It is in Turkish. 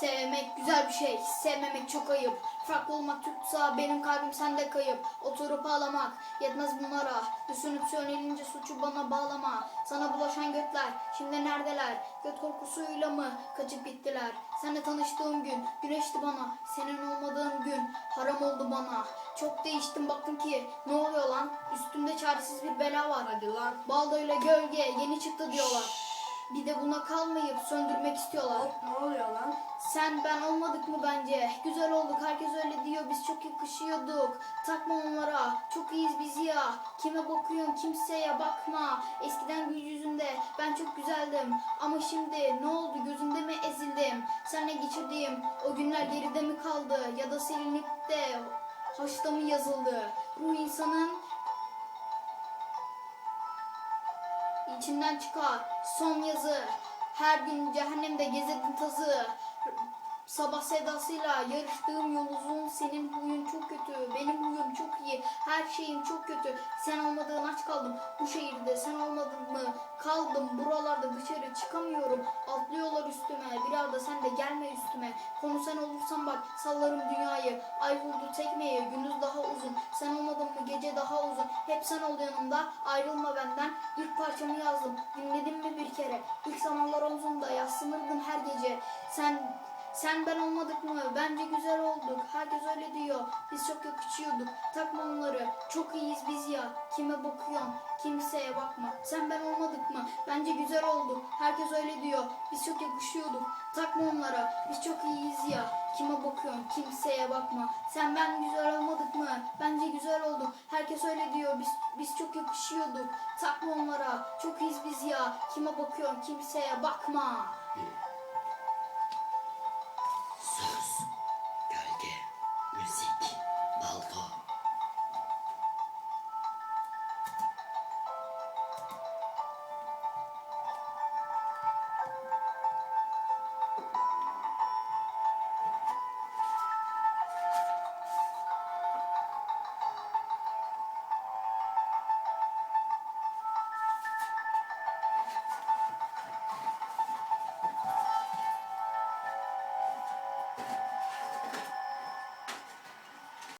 Sevmek güzel bir şey, sevmemek çok ayıp. Farklı olmak tutsa benim kalbim sende kayıp. Oturup ağlamak yetmez bunlara. Düşünüp söylenince suçu bana bağlama. Sana bulaşan götler şimdi neredeler? Göt korkusuyla mı kaçıp gittiler? Seninle tanıştığım gün güneşti bana. Senin olmadığın gün haram oldu bana. Çok değiştim baktım ki ne oluyor lan? Üstümde çaresiz bir bela var. Hadi lan. Baldoyla gölge yeni çıktı diyorlar. Bir de buna kalmayıp söndürmek istiyorlar. Ne oluyor lan? Sen ben olmadık mı bence? Güzel olduk herkes öyle diyor biz çok yakışıyorduk. Takma onlara çok iyiyiz biz ya. Kime bakıyorsun kimseye bakma. Eskiden gül yüzünde ben çok güzeldim. Ama şimdi ne oldu gözünde mi ezildim? Seninle geçirdiğim o günler geride mi kaldı? Ya da silinip de haşta mı yazıldı? Bu insanın içinden çıkar son yazı. Her gün cehennemde gezedim tazı. Sabah sedasıyla yarıştığım yol uzun. Senin huyun çok kötü, benim huyum çok iyi. Her şeyim çok kötü. Sen olmadığın aç kaldım bu şehirde. Sen olmadın mı kaldım buralarda dışarı Olursan bak sallarım dünyayı. Ay vurdu tekmeye gündüz daha uzun. Sen olmadın mı gece daha uzun. Hep sen ol yanımda ayrılma benden. İlk parçamı yazdım. Dinledin mi bir kere? İlk zamanlar omzumda yaslanırdın her gece. Sen sen ben olmadık mı? Bence güzel olduk. Herkes öyle diyor. Biz çok yakışıyorduk. Takma onları. Çok iyiyiz biz ya. Kime bakıyorsun? Kimseye bakma. Sen ben olmadık mı? Bence güzel olduk. Herkes öyle diyor. Biz çok yakışıyorduk. Takma onlara. Biz çok iyiyiz ya. Kime bakıyorsun? Kimseye bakma. Sen ben güzel olmadık mı? Bence güzel olduk. Herkes öyle diyor. Biz biz çok yakışıyorduk. Takma onlara. Çok iyiyiz biz ya. Kime bakıyorsun? Kimseye bakma.